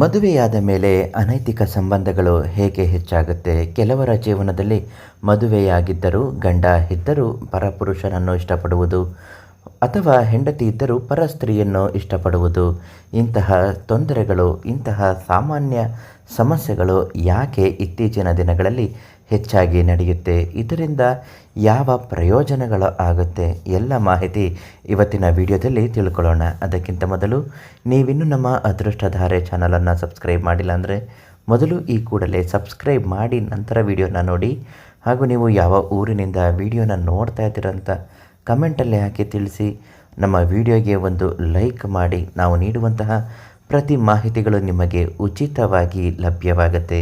ಮದುವೆಯಾದ ಮೇಲೆ ಅನೈತಿಕ ಸಂಬಂಧಗಳು ಹೇಗೆ ಹೆಚ್ಚಾಗುತ್ತೆ? ಕೆಲವರ ಜೀವನದಲ್ಲಿ ಮದುವೆಯಾಗಿದ್ದರೂ, ಗಂಡ ಇದ್ದರೂ ಪರಪುರುಷನನ್ನು ಇಷ್ಟಪಡುವುದು ಅಥವಾ ಹೆಂಡತಿ ಇದ್ದರೂ ಪರ ಸ್ತ್ರೀಯನ್ನು ಇಷ್ಟಪಡುವುದು, ಇಂತಹ ತೊಂದರೆಗಳು, ಇಂತಹ ಸಾಮಾನ್ಯ ಸಮಸ್ಯೆಗಳು ಯಾಕೆ ಇತ್ತೀಚಿನ ದಿನಗಳಲ್ಲಿ ಹೆಚ್ಚಾಗಿ ನಡೆಯುತ್ತೆ. ಇದರಿಂದ ಯಾವ ಪ್ರಯೋಜನಗಳು ಆಗುತ್ತೆ? ಎಲ್ಲ ಮಾಹಿತಿ ಇವತ್ತಿನ ವಿಡಿಯೋದಲ್ಲಿ ತಿಳ್ಕೊಳ್ಳೋಣ. ಅದಕ್ಕಿಂತ ಮೊದಲು ನೀವಿನ್ನೂ ನಮ್ಮ ಅದೃಷ್ಟಧಾರೆ ಚಾನಲನ್ನು ಸಬ್ಸ್ಕ್ರೈಬ್ ಮಾಡಿಲ್ಲ ಅಂದರೆ ಮೊದಲು ಈ ಕೂಡಲೇ ಸಬ್ಸ್ಕ್ರೈಬ್ ಮಾಡಿ ನಂತರ ವಿಡಿಯೋನ ನೋಡಿ. ಹಾಗೂ ನೀವು ಯಾವ ಊರಿನಿಂದ ವಿಡಿಯೋನ ನೋಡ್ತಾ ಇದ್ದೀರಂತ ಕಮೆಂಟಲ್ಲಿ ಹಾಕಿ ತಿಳಿಸಿ. ನಮ್ಮ ವಿಡಿಯೋಗೆ ಒಂದು ಲೈಕ್ ಮಾಡಿ. ನಾವು ನೀಡುವಂತಹ ಪ್ರತಿ ಮಾಹಿತಿಗಳು ನಿಮಗೆ ಉಚಿತವಾಗಿ ಲಭ್ಯವಾಗುತ್ತೆ.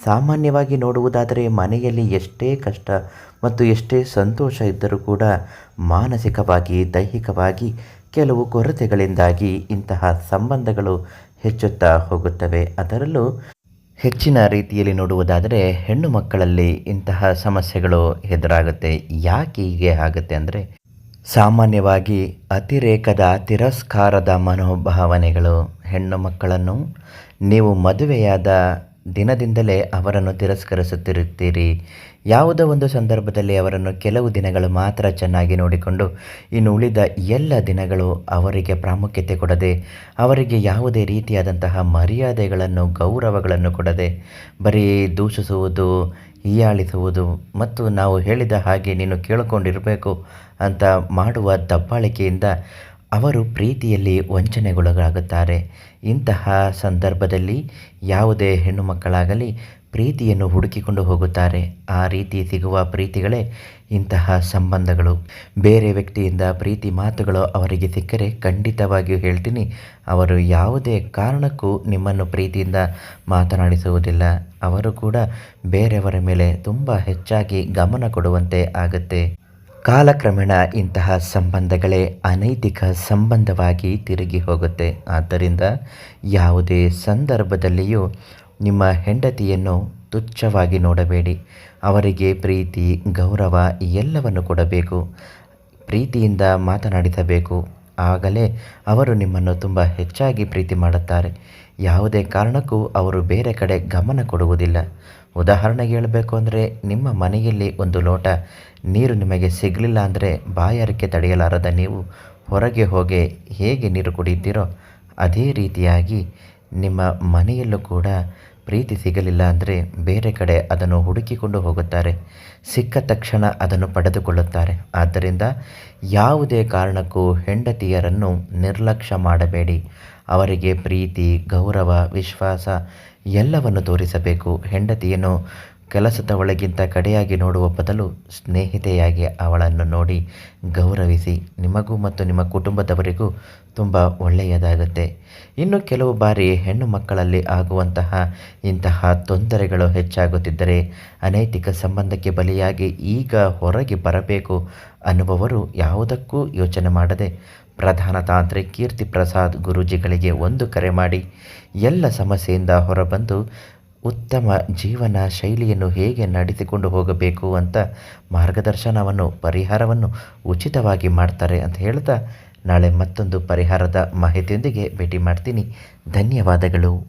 ಸಾಮಾನ್ಯವಾಗಿ ನೋಡುವುದಾದರೆ ಮನೆಯಲ್ಲಿ ಎಷ್ಟೇ ಕಷ್ಟ ಮತ್ತು ಎಷ್ಟೇ ಸಂತೋಷ ಇದ್ದರೂ ಕೂಡ ಮಾನಸಿಕವಾಗಿ, ದೈಹಿಕವಾಗಿ ಕೆಲವು ಕೊರತೆಗಳಿಂದಾಗಿ ಇಂತಹ ಸಂಬಂಧಗಳು ಹೆಚ್ಚುತ್ತಾ ಹೋಗುತ್ತವೆ. ಅದರಲ್ಲೂ ಹೆಚ್ಚಿನ ರೀತಿಯಲ್ಲಿ ನೋಡುವುದಾದರೆ ಹೆಣ್ಣು ಮಕ್ಕಳಲ್ಲಿ ಇಂತಹ ಸಮಸ್ಯೆಗಳು ಎದುರಾಗುತ್ತೆ. ಯಾಕೆ ಹೀಗೆ ಆಗುತ್ತೆ ಅಂದರೆ ಸಾಮಾನ್ಯವಾಗಿ ಅತಿರೇಕದ, ತಿರಸ್ಕಾರದ ಮನೋಭಾವನೆಗಳು ಹೆಣ್ಣು ಮಕ್ಕಳನ್ನು, ನೀವು ಮದುವೆಯಾದ ದಿನದಿಂದಲೇ ಅವರನ್ನು ತಿರಸ್ಕರಿಸುತ್ತಿರುತ್ತೀರಿ. ಯಾವುದೋ ಒಂದು ಸಂದರ್ಭದಲ್ಲಿ ಅವರನ್ನು ಕೆಲವು ದಿನಗಳು ಮಾತ್ರ ಚೆನ್ನಾಗಿ ನೋಡಿಕೊಂಡು ಇನ್ನು ಉಳಿದ ಎಲ್ಲ ದಿನಗಳು ಅವರಿಗೆ ಪ್ರಾಮುಖ್ಯತೆ ಕೊಡದೆ, ಅವರಿಗೆ ಯಾವುದೇ ರೀತಿಯಾದಂತಹ ಮರ್ಯಾದೆಗಳನ್ನು, ಗೌರವಗಳನ್ನು ಕೊಡದೆ ಬರೀ ದೂಷಿಸುವುದು, ಹೀಯಾಳಿಸುವುದು ಮತ್ತು ನಾವು ಹೇಳಿದ ಹಾಗೆ ನೀನು ಕೇಳಿಕೊಂಡಿರಬೇಕು ಅಂತ ಮಾಡುವ ದಬ್ಬಾಳಿಕೆಯಿಂದ ಅವರು ಪ್ರೀತಿಯಲ್ಲಿ ವಂಚನೆಗೊಳಗಾಗುತ್ತಾರೆ. ಇಂತಹ ಸಂದರ್ಭದಲ್ಲಿ ಯಾವುದೇ ಹೆಣ್ಣು ಮಕ್ಕಳಾಗಲಿ ಪ್ರೀತಿಯನ್ನು ಹುಡುಕಿಕೊಂಡು ಹೋಗುತ್ತಾರೆ. ಆ ರೀತಿ ಸಿಗುವ ಪ್ರೀತಿಗಳೇ ಇಂತಹ ಸಂಬಂಧಗಳು. ಬೇರೆ ವ್ಯಕ್ತಿಯಿಂದ ಪ್ರೀತಿ ಮಾತುಗಳು ಅವರಿಗೆ ಸಿಕ್ಕರೆ ಖಂಡಿತವಾಗಿಯೂ ಹೇಳ್ತೀನಿ, ಅವರು ಯಾವುದೇ ಕಾರಣಕ್ಕೂ ನಿಮ್ಮನ್ನು ಪ್ರೀತಿಯಿಂದ ಮಾತನಾಡಿಸುವುದಿಲ್ಲ. ಅವರು ಕೂಡ ಬೇರೆಯವರ ಮೇಲೆ ತುಂಬ ಹೆಚ್ಚಾಗಿ ಗಮನ ಕೊಡುವಂತೆ ಆಗುತ್ತೆ. ಕಾಲಕ್ರಮೇಣ ಇಂತಹ ಸಂಬಂಧಗಳೇ ಅನೈತಿಕ ಸಂಬಂಧವಾಗಿ ತಿರುಗಿ ಹೋಗುತ್ತೆ. ಆದ್ದರಿಂದ ಯಾವುದೇ ಸಂದರ್ಭದಲ್ಲಿಯೂ ನಿಮ್ಮ ಹೆಂಡತಿಯನ್ನು ತುಚ್ಛವಾಗಿ ನೋಡಬೇಡಿ. ಅವರಿಗೆ ಪ್ರೀತಿ, ಗೌರವ ಎಲ್ಲವನ್ನು ಕೊಡಬೇಕು. ಪ್ರೀತಿಯಿಂದ ಮಾತನಾಡಿಸಬೇಕು. ಆಗಲೇ ಅವರು ನಿಮ್ಮನ್ನು ತುಂಬ ಹೆಚ್ಚಾಗಿ ಪ್ರೀತಿ ಮಾಡುತ್ತಾರೆ. ಯಾವುದೇ ಕಾರಣಕ್ಕೂ ಅವರು ಬೇರೆ ಕಡೆ ಗಮನ ಕೊಡುವುದಿಲ್ಲ. ಉದಾಹರಣೆಗೆ ಹೇಳಬೇಕು ಅಂದರೆ, ನಿಮ್ಮ ಮನೆಯಲ್ಲಿ ಒಂದು ಲೋಟ ನೀರು ನಿಮಗೆ ಸಿಗಲಿಲ್ಲ ಅಂದರೆ ಬಾಯಾರಿಕೆ ತಡೆಯಲಾರದ ನೀವು ಹೊರಗೆ ಹೋಗಿ ಹೇಗೆ ನೀರು ಕುಡಿಯುತ್ತೀರೋ, ಅದೇ ರೀತಿಯಾಗಿ ನಿಮ್ಮ ಮನೆಯಲ್ಲೂ ಕೂಡ ಪ್ರೀತಿ ಸಿಗಲಿಲ್ಲ ಅಂದರೆ ಬೇರೆ ಕಡೆ ಅದನ್ನು ಹುಡುಕಿಕೊಂಡು ಹೋಗುತ್ತಾರೆ. ಸಿಕ್ಕ ತಕ್ಷಣ ಅದನ್ನು ಪಡೆದುಕೊಳ್ಳುತ್ತಾರೆ. ಆದ್ದರಿಂದ ಯಾವುದೇ ಕಾರಣಕ್ಕೂ ಹೆಂಡತಿಯರನ್ನು ನಿರ್ಲಕ್ಷ್ಯ ಮಾಡಬೇಡಿ. ಅವರಿಗೆ ಪ್ರೀತಿ, ಗೌರವ, ವಿಶ್ವಾಸ ಎಲ್ಲವನ್ನು ತೋರಿಸಬೇಕು. ಹೆಂಡತಿಯನ್ನು ಕೆಲಸದ ಒಳಗಿಂತ ಕಡೆಯಾಗಿ ನೋಡುವ ಬದಲು ಸ್ನೇಹಿತೆಯಾಗಿ ಅವಳನ್ನು ನೋಡಿ ಗೌರವಿಸಿ ನಿಮಗೂ ಮತ್ತು ನಿಮ್ಮ ಕುಟುಂಬದವರಿಗೂ ತುಂಬ ಒಳ್ಳೆಯದಾಗುತ್ತೆ. ಇನ್ನು ಕೆಲವು ಬಾರಿ ಹೆಣ್ಣು ಮಕ್ಕಳಲ್ಲಿ ಆಗುವಂತಹ ಇಂತಹ ತೊಂದರೆಗಳು ಹೆಚ್ಚಾಗುತ್ತಿದ್ದರೆ ಅನೈತಿಕ ಸಂಬಂಧಕ್ಕೆ ಬಲಿಯಾಗಿ ಈಗ ಹೊರಗೆ ಬರಬೇಕು ಅನ್ನುವವರು ಯಾವುದಕ್ಕೂ ಯೋಚನೆ ಮಾಡದೆ ಪ್ರಧಾನ ತಾಂತ್ರಿ ಕೀರ್ತಿ ಪ್ರಸಾದ್ ಗುರೂಜಿಗಳಿಗೆ ಒಂದು ಕರೆ ಮಾಡಿ ಎಲ್ಲ ಸಮಸ್ಯೆಯಿಂದ ಹೊರಬಂದು ಉತ್ತಮ ಜೀವನ ಶೈಲಿಯನ್ನು ಹೇಗೆ ನಡೆಸಿಕೊಂಡು ಹೋಗಬೇಕು ಅಂತ ಮಾರ್ಗದರ್ಶನವನ್ನು, ಪರಿಹಾರವನ್ನು ಉಚಿತವಾಗಿ ಮಾಡ್ತಾರೆ ಅಂತ ಹೇಳ್ತಾ ನಾಳೆ ಮತ್ತೊಂದು ಪರಿಹಾರದ ಮಾಹಿತಿಯೊಂದಿಗೆ ಭೇಟಿ ಮಾಡ್ತೀನಿ. ಧನ್ಯವಾದಗಳು.